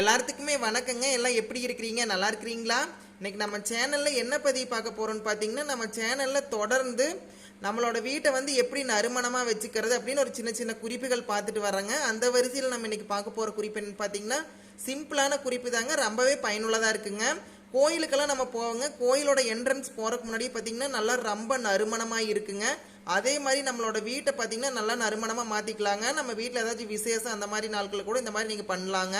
எல்லாத்துக்குமே வணக்கங்க. எல்லாம் எப்படி இருக்கிறீங்க? நல்லா இருக்கிறீங்களா? இன்னைக்கு நம்ம சேனல்ல என்ன பதிவு பார்க்க போறோம்னு பார்த்தீங்கன்னா நம்ம சேனல்ல தொடர்ந்து நம்மளோட வீட்டை வந்து எப்படி நறுமணமாக வச்சுக்கிறது அப்படின்னு ஒரு சின்ன சின்ன குறிப்புகள் பார்த்துட்டு வர்றாங்க. அந்த வரிசையில் நம்ம இன்னைக்கு பார்க்க போகிற குறிப்பு என்னன்னு பார்த்தீங்கன்னா சிம்பிளான குறிப்பு தாங்க. ரொம்பவே பயனுள்ளதாக இருக்குங்க. கோயிலுக்கெல்லாம் நம்ம போவோங்க. கோயிலோட என்ட்ரன்ஸ் போகிறக்கு முன்னாடி பார்த்தீங்கன்னா நல்லா ரொம்ப நறுமணமாக இருக்குங்க. அதே மாதிரி நம்மளோட வீட்டை பார்த்தீங்கன்னா நல்லா நறுமணமாக மாற்றிக்கலாங்க நம்ம வீட்டில் ஏதாச்சும் விசேஷம் அந்த மாதிரி நாட்களில் கூட இந்த மாதிரி நீங்கள் பண்ணலாங்க.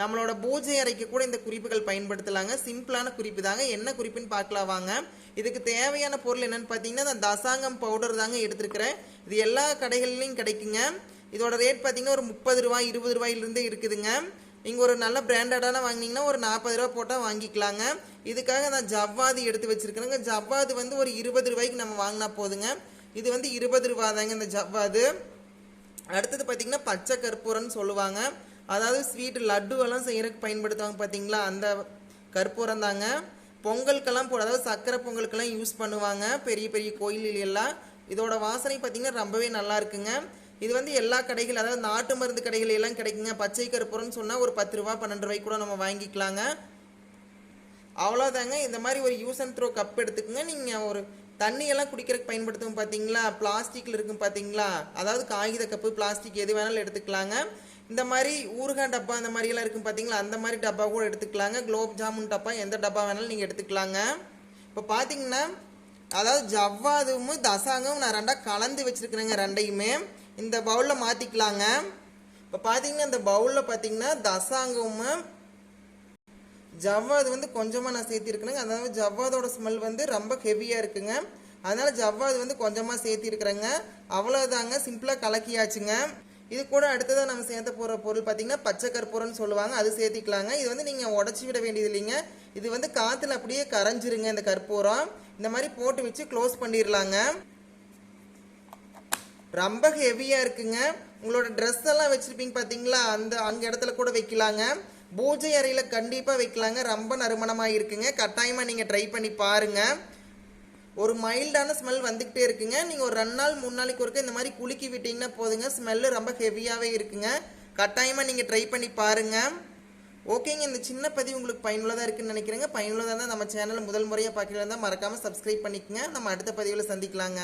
நம்மளோட பூஜை அறைக்கு கூட இந்த குறிப்புகள் பயன்படுத்தலாங்க. சிம்பிளான குறிப்பு தாங்க என்ன குறிப்புன்னு பார்க்கலாம் வாங்க. இதுக்கு தேவையான பொருள் என்னன்னு பார்த்தீங்கன்னா அந்த தசாங்கம் பவுடர் தாங்க எடுத்திருக்கிறேன். இது எல்லா கடைகள்லையும் கிடைக்குங்க. இதோட ரேட் பார்த்தீங்கன்னா ஒரு முப்பது ரூபாய் இருபது ரூபாயிலிருந்து இருக்குதுங்க. நீங்கள் ஒரு நல்ல பிராண்டடான வாங்கினீங்கன்னா ஒரு நாற்பது ரூபா போட்டால் வாங்கிக்கலாங்க. இதுக்காக நான் ஜவ்வாது எடுத்து வச்சிருக்கிறேங்க. ஜவ்வாது வந்து ஒரு இருபது ரூபாய்க்கு நம்ம வாங்கினா போதுங்க. இது வந்து இருபது ரூபா தாங்க இந்த ஜவ்வாது. அடுத்தது பார்த்தீங்கன்னா பச்சை கற்பூரம்னு சொல்லுவாங்க. அதாவது ஸ்வீட் லட்டுவெல்லாம் செய்கிறக்கு பயன்படுத்துவாங்க பார்த்தீங்களா அந்த கற்பூரம் தாங்க பொங்கலுக்கெல்லாம் போட அதாவது சக்கரை பொங்கலுக்கெல்லாம் யூஸ் பண்ணுவாங்க. பெரிய பெரிய கோயிலில் எல்லாம் இதோட வாசனை பார்த்தீங்கன்னா ரொம்பவே நல்லா இருக்குங்க. இது வந்து எல்லா கடைகள் அதாவது நாட்டு மருந்து கடைகள் எல்லாம் கிடைக்குங்க. பச்சை கற்பூரம்னு சொன்னால் ஒரு பத்து ரூபா பன்னெண்டு ரூபாய்க்கு கூட நம்ம வாங்கிக்கலாங்க. அவ்வளோதாங்க இந்த மாதிரி ஒரு யூஸ் அண்ட் த்ரோ கப் எடுத்துக்கோங்க. நீங்கள் ஒரு தண்ணியெல்லாம் குடிக்கிறதுக்கு பயன்படுத்தும் பார்த்தீங்களா பிளாஸ்டிக்கில் இருக்கும் பார்த்தீங்களா அதாவது காகித கப்பு பிளாஸ்டிக் எது வேணாலும் எடுத்துக்கலாங்க. இந்த மாதிரி ஊறுகாய் டப்பா அந்த மாதிரியெல்லாம் இருக்கும் பார்த்தீங்களா அந்த மாதிரி டப்பா கூட எடுத்துக்கலாங்க. குலோப் ஜாமுன் டப்பா எந்த டப்பா வேணாலும் நீங்கள் எடுத்துக்கலாங்க. இப்போ பார்த்தீங்கன்னா அதாவது ஜவ்வாதும் தசாங்கும் நான் ரெண்டாக கலந்து வச்சுருக்கிறேங்க ரெண்டையுமே. இந்த பவுலில் மாற்றிக்கலாங்க இப்போ பார்த்தீங்கன்னா இந்த பவுலில் பார்த்தீங்கன்னா தசாங்கமும் ஜவ்வாது வந்து கொஞ்சமாக நான் சேர்த்திருக்கிறேங்க. அதாவது ஜவ்வாதோட ஸ்மெல் வந்து ரொம்ப ஹெவியாக இருக்குங்க. அதனால் ஜவ்வாது வந்து கொஞ்சமாக சேர்த்திருக்கிறேங்க. அவ்வளோதாங்க சிம்பிளாக கலக்கியாச்சுங்க. இது கூட அடுத்ததாக நம்ம சேர்த்த போகிற பொருள் பார்த்தீங்கன்னா பச்சை கற்பூரம்னு சொல்லுவாங்க. அது சேர்த்திக்கலாங்க. இது வந்து நீங்கள் உடச்சி விட வேண்டியது இல்லைங்க. இது வந்து காற்றுல அப்படியே கரைஞ்சிருங்க இந்த கற்பூரம். இந்த மாதிரி போட்டு வச்சு க்ளோஸ் பண்ணிடலாங்க ரொம்ப ஹெவியாக இருக்குங்க. உங்களோட ட்ரெஸ் எல்லாம் வச்சுருப்பீங்க பார்த்தீங்களா அந்த அங்கே இடத்துல கூட வைக்கலாங்க. பூஜை அறையில் கண்டிப்பாக வைக்கலாங்க. ரொம்ப நறுமணமாக இருக்குங்க கட்டாயமாக நீங்கள் ட்ரை பண்ணி பாருங்கள் ஒரு மைல்டான ஸ்மெல் வந்துக்கிட்டே இருக்குங்க. நீங்கள் ஒரு ரெண்டு நாள் மூணு நாளைக்கு ஒருக்க இந்த மாதிரி குலுக்கி விட்டீங்கன்னா போதுங்க. ஸ்மெல்லு ரொம்ப ஹெவியாகவே இருக்குங்க. கட்டாயமாக நீங்கள் ட்ரை பண்ணி பாருங்கள் ஓகேங்க இந்த சின்ன பதிவு உங்களுக்கு பயனுள்ளதாக இருக்குன்னு நினைக்கிறேங்க. பயனுள்ளதாக இருந்தால் நம்ம சேனலை முதல் முறையாக பார்க்கலாம் இருந்தால் மறக்காமல் சப்ஸ்கிரைப் பண்ணிக்கங்க. நம்ம அடுத்த பதிவில் சந்திக்கலாங்க.